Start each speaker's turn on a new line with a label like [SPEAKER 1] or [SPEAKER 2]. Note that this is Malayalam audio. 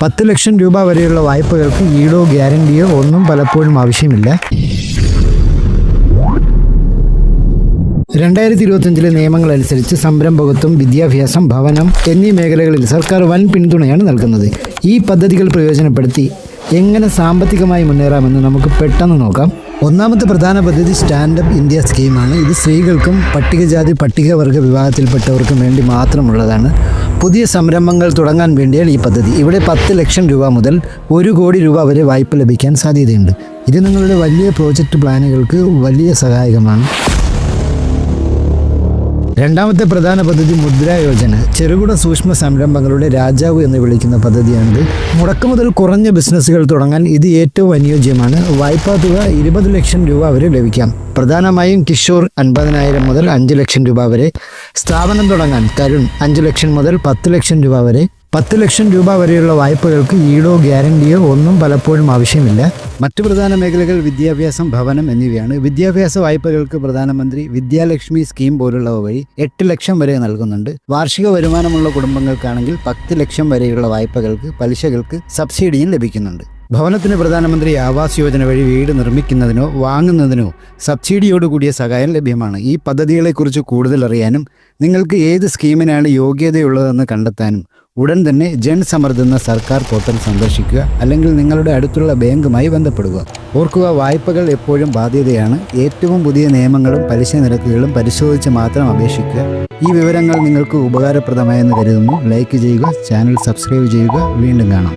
[SPEAKER 1] പത്ത് ലക്ഷം രൂപ വരെയുള്ള വായ്പകൾക്ക് ഈടോ ഗ്യാരണ്ടിയോ ഒന്നും പലപ്പോഴും ആവശ്യമില്ല. രണ്ടായിരത്തി ഇരുപത്തിയഞ്ചിലെ നിയമങ്ങൾ അനുസരിച്ച് സംരംഭകത്വം വിദ്യാഭ്യാസം ഭവനം എന്നീ മേഖലകളിൽ സർക്കാർ വൻ പിന്തുണയാണ് നൽകുന്നത്. ഈ പദ്ധതികൾ പ്രയോജനപ്പെടുത്തി എങ്ങനെ സാമ്പത്തികമായി മുന്നേറാമെന്ന് നമുക്ക് പെട്ടെന്ന് നോക്കാം. ഒന്നാമത്തെ പ്രധാന പദ്ധതി സ്റ്റാൻഡപ്പ് ഇന്ത്യ സ്കീമാണ്. ഇത് സ്ത്രീകൾക്കും പട്ടികജാതി പട്ടികവർഗ വിഭാഗത്തിൽപ്പെട്ടവർക്കും വേണ്ടി മാത്രമുള്ളതാണ്. പുതിയ സംരംഭങ്ങൾ തുടങ്ങാൻ വേണ്ടിയാണ് ഈ പദ്ധതി. ഇവിടെ പത്ത് ലക്ഷം രൂപ മുതൽ ഒരു കോടി രൂപ വരെ വായ്പ ലഭിക്കാൻ സാധ്യതയുണ്ട്. ഇത് നിങ്ങളുടെ വലിയ പ്രോജക്റ്റ് പ്ലാനുകൾക്ക് വലിയ സഹായകമാണ്. രണ്ടാമത്തെ പ്രധാന പദ്ധതി മുദ്രാ യോജന. ചെറുകിട സൂക്ഷ്മ സംരംഭങ്ങളുടെ രാജാവ് എന്ന് വിളിക്കുന്ന പദ്ധതിയാണിത്. മുടക്ക് മുതൽ കുറഞ്ഞ ബിസിനസ്സുകൾ തുടങ്ങാൻ ഇത് ഏറ്റവും അനുയോജ്യമാണ്. വായ്പാ തുക ഇരുപത് ലക്ഷം രൂപ വരെ ലഭിക്കാം. പ്രധാനമായും കിഷോർ അൻപതിനായിരം മുതൽ അഞ്ച് ലക്ഷം രൂപ വരെ. സ്ഥാപനം തുടങ്ങാൻ കരുൺ അഞ്ച് ലക്ഷം മുതൽ പത്ത് ലക്ഷം രൂപ വരെ. പത്ത് ലക്ഷം രൂപ വരെയുള്ള വായ്പകൾക്ക് ഈടോ ഗ്യാരണ്ടിയോ ഒന്നും പലപ്പോഴും ആവശ്യമില്ല. മറ്റു പ്രധാന മേഖലകൾ വിദ്യാഭ്യാസം ഭവനം എന്നിവയാണ്. വിദ്യാഭ്യാസ വായ്പകൾക്ക് പ്രധാനമന്ത്രി വിദ്യാലക്ഷ്മി സ്കീം പോലുള്ളവ വഴി എട്ട് ലക്ഷം വരെ നൽകുന്നുണ്ട്. വാർഷിക വരുമാനമുള്ള കുടുംബങ്ങൾക്കാണെങ്കിൽ പത്ത് ലക്ഷം വരെയുള്ള വായ്പകൾക്ക് പലിശകൾക്ക് സബ്സിഡിയും ലഭിക്കുന്നുണ്ട്. ഭവനത്തിന് പ്രധാനമന്ത്രി ആവാസ് യോജന വഴി വീട് നിർമ്മിക്കുന്നതിനോ വാങ്ങുന്നതിനോ സബ്സിഡിയോടുകൂടിയ സഹായം ലഭ്യമാണ്. ഈ പദ്ധതികളെക്കുറിച്ച് കൂടുതൽ അറിയാനും നിങ്ങൾക്ക് ഏത് സ്കീമിനാണ് യോഗ്യതയുള്ളതെന്ന് കണ്ടെത്താനും ഉടൻ തന്നെ ജൻ സമൃദ്ധ് എന്ന സർക്കാർ പോർട്ടൽ സന്ദർശിക്കുക അല്ലെങ്കിൽ നിങ്ങളുടെ അടുത്തുള്ള ബാങ്കുമായി ബന്ധപ്പെടുക. ഓർക്കുക വായ്പകൾ എപ്പോഴും ബാധ്യതയാണ്. ഏറ്റവും പുതിയ നിയമങ്ങളും പലിശ നിരക്കുകളും പരിശോധിച്ച് മാത്രം അപേക്ഷിക്കുക. ഈ വിവരങ്ങൾ നിങ്ങൾക്ക് ഉപകാരപ്രദമായെന്ന് കരുതുന്നു. ലൈക്ക് ചെയ്യുക ചാനൽ സബ്സ്ക്രൈബ് ചെയ്യുക. വീണ്ടും കാണാം.